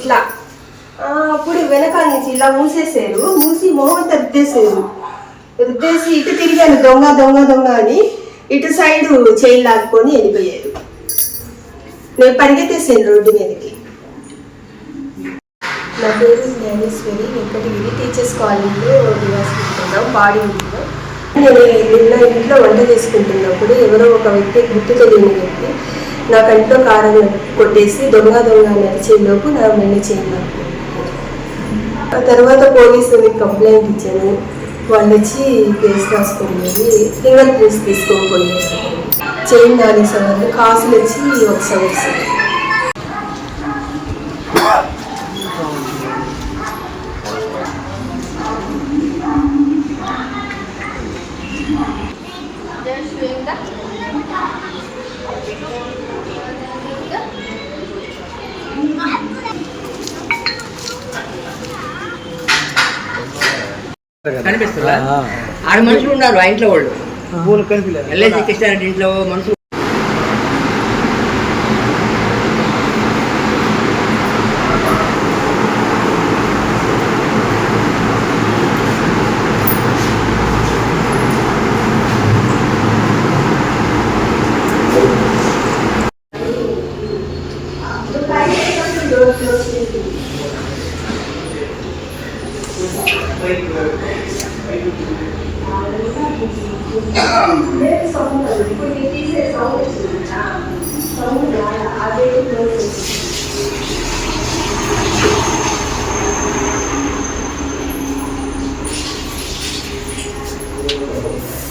ఇట్లా. అప్పుడు వెనకాల నుంచి ఇలా మూసేసారు మూసి మొహం రుద్దేశారు. రుద్దేసి ఇటు తిరిగాను దొంగ దొంగ దొంగ అని. ఇటు సైడ్ చైన్ లాక్కొని వెళ్ళిపోయారు. నేను పరిగెత్తేసాను రోడ్డు మీదకి. నా పేరు జ్ఞానేశ్వరి. వెంకటగిరి టీచర్స్ కాలనీలో నివాసిస్తున్నాం బాడీ ఉంటున్నాం నేను నిన్న ఇంట్లో వంట చేసుకుంటున్నప్పుడు ఎవరో ఒక వ్యక్తి గుర్తు తెలియని వ్యక్తి నా కంట్లో కారం కొట్టేసి దొంగ దొంగ నడిచేలోపు నా మెల్ల చేయను ఆ తర్వాత పోలీసులకి కంప్లైంట్ ఇచ్చాను. వాళ్ళు వచ్చి కేసు రాసుకుని ఫింగర్ ప్రింట్స్ తీసుకొని చైన్ నాలుగు కాసులు వచ్చి ఒక సంవత్సరం కనిపిస్తుందా? ఆడ మనుషులు ఉన్నారు ఆ ఇంట్లో వాళ్ళు. ఎల్ఐసి కృష్ణారెడ్డి ఇంట్లో మనుషులు Thank సౌండ్ తీసే సౌండ్ వచ్చిందా సౌండ్ అదే